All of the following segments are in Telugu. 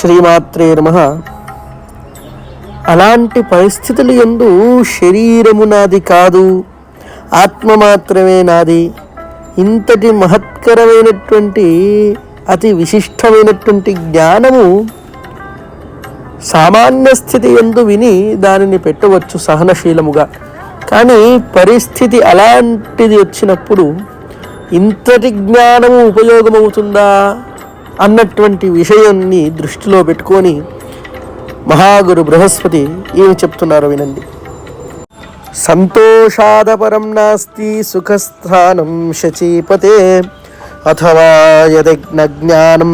శ్రీమాత్రే నమ. అలాంటి పరిస్థితులు ఎందు శరీరము నాది కాదు ఆత్మ మాత్రమే నాది. ఇంతటి మహత్కరమైనటువంటి అతి విశిష్టమైనటువంటి జ్ఞానము సామాన్య స్థితి ఎందు విని దానిని పెట్టవచ్చు సహనశీలముగా. కానీ పరిస్థితి అలాంటిది వచ్చినప్పుడు ఇంతటి జ్ఞానము ఉపయోగమవుతుందా? అన్నటువంటి విషయాన్ని దృష్టిలో పెట్టుకొని మహాగురు బృహస్పతి ఏమి చెప్తున్నారో వినండి. సంతోషాదపరం నాస్తి సుఖస్థానం శచీపతే అథవా యదజ్ఞ జ్ఞానం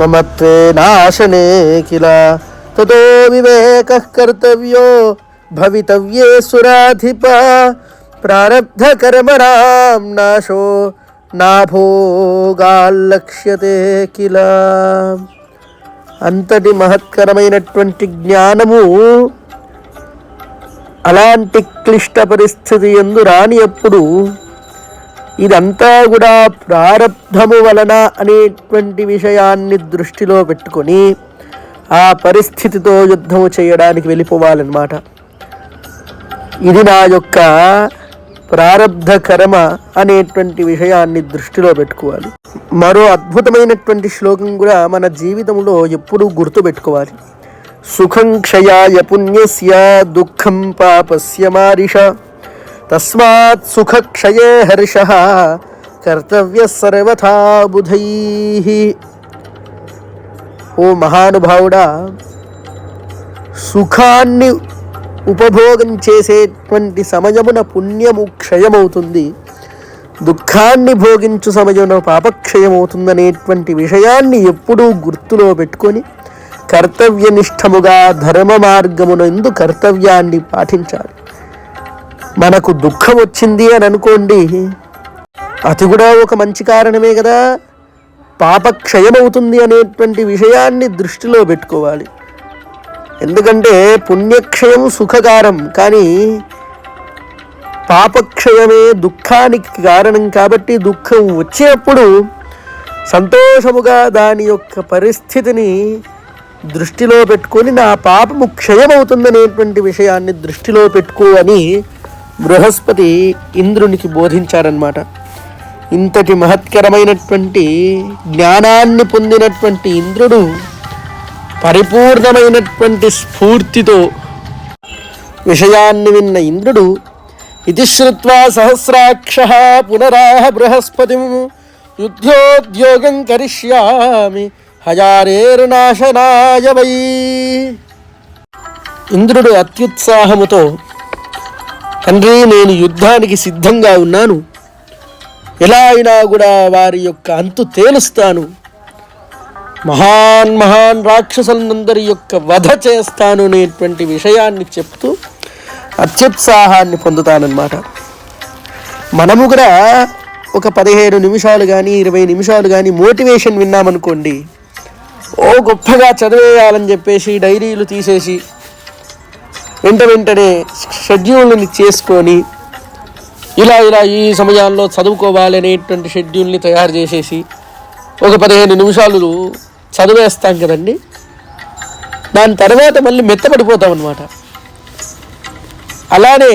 మమత్వే నాశనే కిల. తతో వివేక కర్తవ్యో భవితవ్యే సురాధిప. ప్రారబ్ధ కర్మణాం నాశో. నాభోగాల్లక్ష్యతే కిల. అంతటి మహత్కరమైనటువంటి జ్ఞానము అలాంటి క్లిష్ట పరిస్థితి ఎందు రానియప్పుడు ఇదంతా కూడా ప్రారంధము వలన అనేటువంటి విషయాన్ని దృష్టిలో పెట్టుకొని ఆ పరిస్థితితో యుద్ధము చేయడానికి వెళ్ళిపోవాలన్నమాట. ఇది నా యొక్క ప్రారంధ కర్మ అనేటువంటి విషయాన్ని దృష్టిలో పెట్టుకోవాలి. మరో అద్భుతమైనటువంటి శ్లోకం కూడా మన జీవితంలో ఎప్పుడూ గుర్తుపెట్టుకోవాలి సుఖం క్షయాయ పుణ్యస్య దుఃఖం పాపస్య మారిష తస్మాత్ సుఖక్షయే హర్ష కర్తవ్య సర్వథా బుధై. ఓ మహానుభావుడా సుఖాన్ని ఉపభోగం చేసేటువంటి సమయమున పుణ్యము క్షయమవుతుంది. దుఃఖాన్ని భోగించు సమయమున పాపక్షయమవుతుందనేటువంటి విషయాన్ని ఎప్పుడూ గుర్తులో పెట్టుకొని కర్తవ్యనిష్టముగా ధర్మ మార్గమునందు కర్తవ్యాన్ని పాటించాలి. మనకు దుఃఖం వచ్చింది అని అనుకోండి అది కూడా ఒక మంచి కారణమే కదా. పాపక్షయమవుతుంది అనేటువంటి విషయాన్ని దృష్టిలో పెట్టుకోవాలి. ఎందుకంటే పుణ్యక్షయం సుఖకారం కానీ పాపక్షయమే దుఃఖానికి కారణం కాబట్టి దుఃఖం వచ్చేప్పుడు సంతోషముగా దాని యొక్క పరిస్థితిని దృష్టిలో పెట్టుకొని నా పాపము క్షయమవుతుందనేటువంటి విషయాన్ని దృష్టిలో పెట్టుకో అని బృహస్పతి ఇంద్రునికి బోధించారనమాట ఇంతటి మహత్కరమైనటువంటి జ్ఞానాన్ని పొందినటువంటి ఇంద్రుడు పరిపూర్ణమైనటువంటి స్ఫూర్తితో విషయాన్ని విన్న ఇంద్రుడు ఇది శ్రుత్వా సహస్రాక్ష పునరాహ బృహస్పతి యుద్ధోద్యోగం కరిష్యామి హజారేర్నాశనాయ వై. ఇంద్రుడు అత్యుత్సాహముతో తండ్రి నేను యుద్ధానికి సిద్ధంగా ఉన్నాను. ఎలా అయినా కూడా వారి యొక్క అంతు తేలుస్తాను. మహాన్ మహాన్ రాక్షసులందరి యొక్క వధ చేస్తాను అనేటువంటి విషయాన్ని చెప్తూ అత్యుత్సాహాన్ని పొందుతానన్నమాట. మనము కూడా ఒక పదిహేను నిమిషాలు కానీ ఇరవై నిమిషాలు కానీ మోటివేషన్ విన్నామనుకోండి ఓ గొప్పగా చదివేయాలని చెప్పేసి డైరీలు తీసేసి వెంట వెంటనే షెడ్యూల్ని చేసుకొని ఇలా ఇలా ఈ సమయాల్లో చదువుకోవాలి అనేటువంటి షెడ్యూల్ని తయారు చేసేసి ఒక పదిహేను నిమిషాలు చదివేస్తాం కదండి. దాని తర్వాత మళ్ళీ మెత్తపడిపోతాం అనమాట అలానే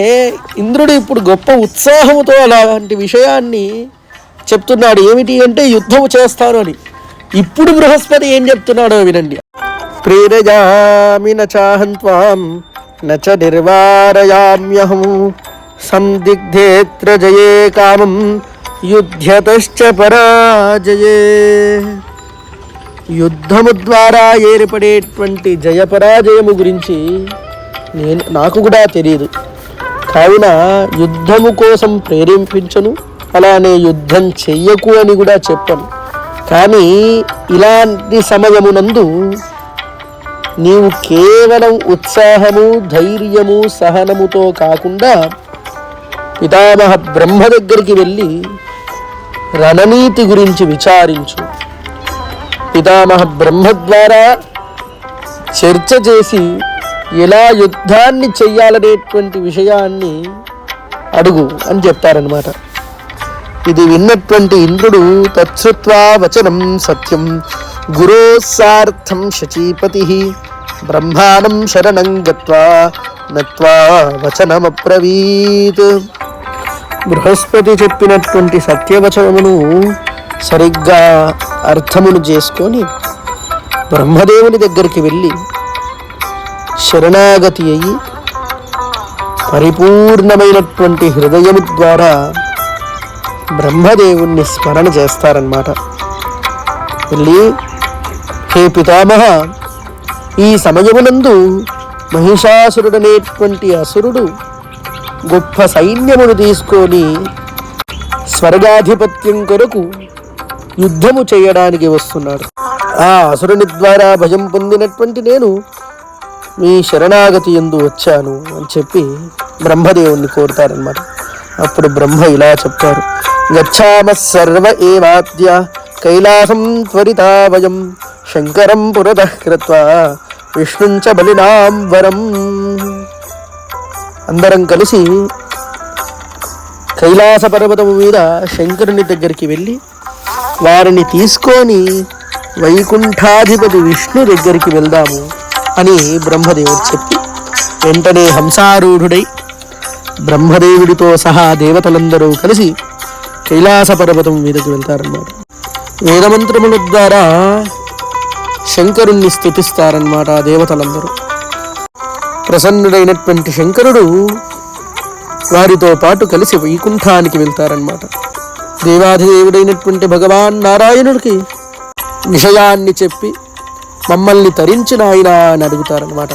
ఇంద్రుడు ఇప్పుడు గొప్ప ఉత్సాహంతో అలాంటి విషయాన్ని చెప్తున్నాడు. ఏమిటి అంటే యుద్ధం చేస్తారు అని. ఇప్పుడు బృహస్పతి ఏం చెప్తున్నాడో వినండి. ప్రేరయామి నచాహం త్వాం నచ నిర్వారయామ్యహం సందిగ్ధేత్ర జయే కామం యుధ్యతశ్చ పరాజయే. యుద్ధము ద్వారా ఏర్పడేటువంటి జయపరాజయము గురించి నేను నాకు కూడా తెలియదు కావున యుద్ధము కోసం ప్రేరేపించను అలానే యుద్ధం చెయ్యకు అని కూడా చెప్పను. కానీ ఇలాంటి సమయమునందు నీవు కేవలం ఉత్సాహము ధైర్యము సహనముతో కాకుండా పితామహ బ్రహ్మ దగ్గరికి వెళ్ళి రణనీతి గురించి విచారించు. పితామహ బ్రహ్మ ద్వారా చర్చ చేసి ఎలా యుద్ధాన్ని చెయ్యాలనేటువంటి విషయాన్ని అడుగు అని చెప్పారనమాట ఇది విన్నటువంటి ఇంద్రుడు తత్సుత్వా వచనం సత్యం. గురో సార్థం శచీపతి బ్రహ్మానం శరణం గత్వా నత్వా వచనమబ్రవీత్. బృహస్పతి చెప్పినటువంటి సత్యవచనమును సరిగ్గా అర్థమును చేసుకొని బ్రహ్మదేవుని దగ్గరికి వెళ్ళి శరణాగతి అయ్యి పరిపూర్ణమైనటువంటి హృదయము ద్వారా బ్రహ్మదేవుణ్ణి స్మరణ చేస్తారన్నమాట. వెళ్ళి హే పితామహ ఈ సమయమునందు మహిషాసురుడనేటువంటి అసురుడు గొప్ప సైన్యమును తీసుకొని స్వర్గాధిపత్యం కొరకు యుద్ధము చేయడానికి వస్తున్నాడు ఆ అసురుని ద్వారా భయం పొందినటువంటి నేను మీ శరణాగతి ఎందు వచ్చాను అని చెప్పి బ్రహ్మదేవుణ్ణి కోరుతారనమాట అప్పుడు బ్రహ్మ ఇలా చెప్తారు గచ్చామ సర్వ ఏవాద్య కైలాసం త్వరితా వయం శంకరం పురతః కృత్వా విష్ణుంచ బలినాం వరం. అందరం కలిసి కైలాస పర్వతము మీద శంకరుని దగ్గరికి వెళ్ళి వారిని తీసుకొని వైకుంఠాధిపతి విష్ణు దగ్గరికి వెళ్దాము అని బ్రహ్మదేవుడు చెప్పి వెంటనే హంసారూఢుడై బ్రహ్మదేవుడితో సహా దేవతలందరూ కలిసి కైలాస పర్వతం మీదకు వెళ్తారన్నమాట. వేదమంత్రముల ద్వారా శంకరుణ్ణి స్థుతిస్తారన్నమాట ఆ దేవతలందరూ. ప్రసన్నుడైనటువంటి శంకరుడు వారితో పాటు కలిసి వైకుంఠానికి వెళ్తారన్నమాట. దేవాధిదేవుడైనటువంటి భగవాన్ నారాయణుడికి విషయాన్ని చెప్పి మమ్మల్ని తరించిన ఆయన అని అడుగుతారనమాట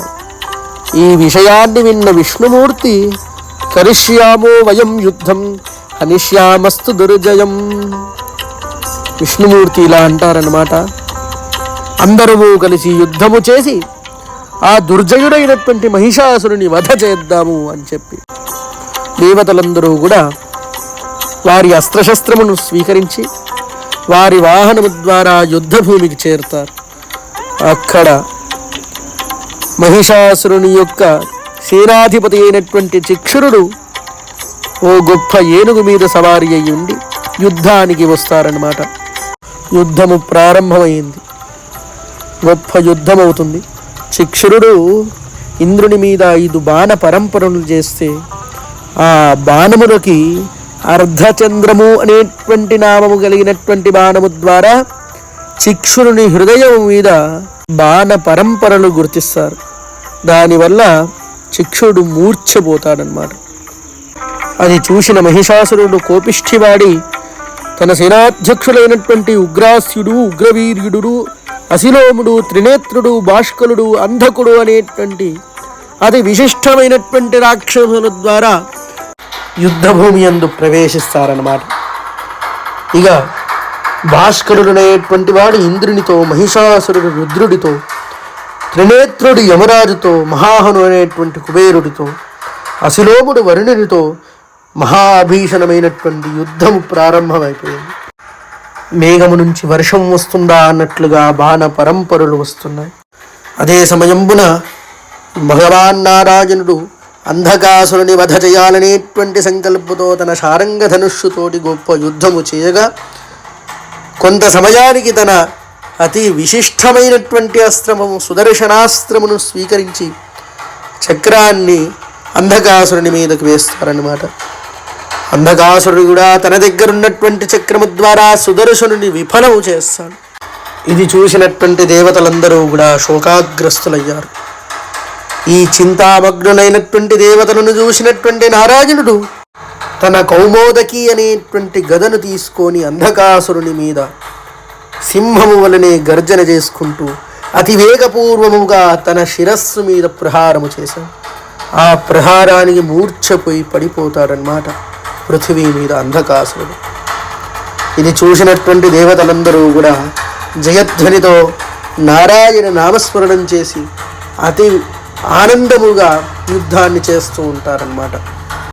ఈ విషయాన్ని విన్న విష్ణుమూర్తి కరిష్యామో వయం యుద్ధం హనిష్యామస్తు దుర్జయం. విష్ణుమూర్తి ఇలా అంటారనమాట అందరూ కలిసి యుద్ధము చేసి ఆ దుర్జయుడైనటువంటి మహిషాసురుని వధ చేద్దాము అని చెప్పి. దేవతలందరూ కూడా వారి అస్త్రశస్త్రమును స్వీకరించి వారి వాహనము ద్వారా యుద్ధభూమికి చేరుతారు. అక్కడ మహిషాసురుని యొక్క సేనాధిపతి అయినటువంటి చిక్షురుడు ఓ గొప్ప ఏనుగు మీద సవారి అయి ఉండి యుద్ధానికి వస్తారన్నమాట. యుద్ధము ప్రారంభమైంది. గొప్ప యుద్ధం అవుతుంది చిక్షురుడు ఇంద్రుని మీద ఐదు బాణ పరంపరలు చేస్తే ఆ బాణములకి అర్ధచంద్రము అనేటువంటి నామము కలిగినటువంటి బాణము ద్వారా శిక్షుని హృదయం మీద బాణ పరంపరలు గుర్తిస్తారు. దానివల్ల శిక్షుడు మూర్ఛపోతాడనమాట అది చూసిన మహిషాసురుడు కోపిష్ఠివాడి తన సేనాధ్యక్షులైనటువంటి ఉగ్రాస్యుడు ఉగ్రవీర్యుడు అశిలోముడు త్రినేత్రుడు భాష్కలుడు అంధకుడు అనేటువంటి అతి విశిష్టమైనటువంటి రాక్షసుల ద్వారా యుద్ధభూమి యందు ప్రవేశిస్తారన్నమాట. ఇక భాస్కరుడనేటువంటి వాడు ఇంద్రునితో మహిషాసురుడు రుద్రుడితో త్రినేత్రుడు యమరాజుతో మహాహను అనేటువంటి కుబేరుడితో అశిలోముడు వరుణునితో మహాభీషణమైనటువంటి యుద్ధము ప్రారంభమైపోయింది. మేఘము నుంచి వర్షం వస్తుందా అన్నట్లుగా బాణ పరంపరలు వస్తున్నాయి. అదే సమయంబున భగవాన్ నారాయణుడు అంధకాసురుని వధ చేయాలనేటువంటి సంకల్పంతో తన శారంగధనుష్యుతోటి గొప్ప యుద్ధము చేయగా కొంత సమయానికి తన అతి విశిష్టమైనటువంటి అస్త్రము సుదర్శనాస్త్రమును స్వీకరించి చక్రాన్ని అంధకాసురుని మీదకు వేస్తారన్నమాట. అంధకాసురుడు కూడా తన దగ్గర ఉన్నటువంటి చక్రము ద్వారా సుదర్శనుని విఫలము చేస్తాడు. ఇది చూసినటువంటి దేవతలందరూ కూడా శోకాగ్రస్తులయ్యారు. ఈ చింతామగ్నులైనటువంటి దేవతలను చూసినటువంటి నారాయణుడు తన కౌమోదకి అనేటువంటి గదను తీసుకొని అంధకాసురుని మీద సింహము వలనే గర్జన చేసుకుంటూ అతి వేగపూర్వముగా తన శిరస్సు మీద ప్రహారము చేశాడు. ఆ ప్రహారానికి మూర్ఛపోయి పడిపోతాడనమాట పృథివీ మీద అంధకాసురుడు. ఇది చూసినటువంటి దేవతలందరూ కూడా జయధ్వనితో నారాయణ నామస్మరణం చేసి అతి ఆనందముగా యుద్ధాన్ని చేస్తూ ఉంటారనమాట